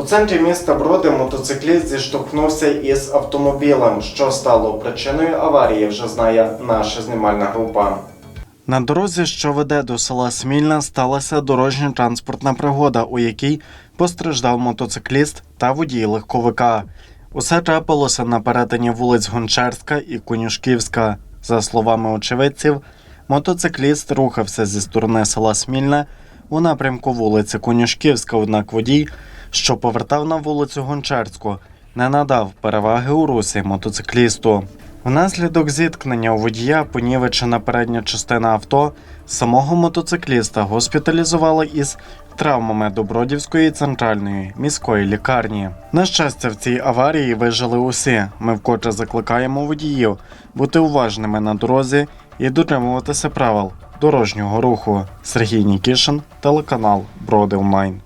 У центрі міста Броди мотоцикліст зіштовхнувся із автомобілем. Що стало причиною аварії, вже знає наша знімальна група. На дорозі, що веде до села Смільна, сталася дорожньо-транспортна пригода, у якій постраждав мотоцикліст та водій легковика. Усе трапилося на перетині вулиць Гончарська і Конюшківська. За словами очевидців, мотоцикліст рухався зі сторони села Смільне у напрямку вулиці Конюшківська, однак водій, що повертав на вулицю Гончарську, не надав переваги у русі мотоциклісту. Внаслідок зіткнення у водія понівечена передня частина авто. Самого мотоцикліста госпіталізували із травмами Добродівської центральної міської лікарні. На щастя, в цій аварії вижили усі. Ми вкотре закликаємо водіїв бути уважними на дорозі і дотримуватися правил дорожнього руху. Сергій Нікішин, телеканал Броди Онлайн.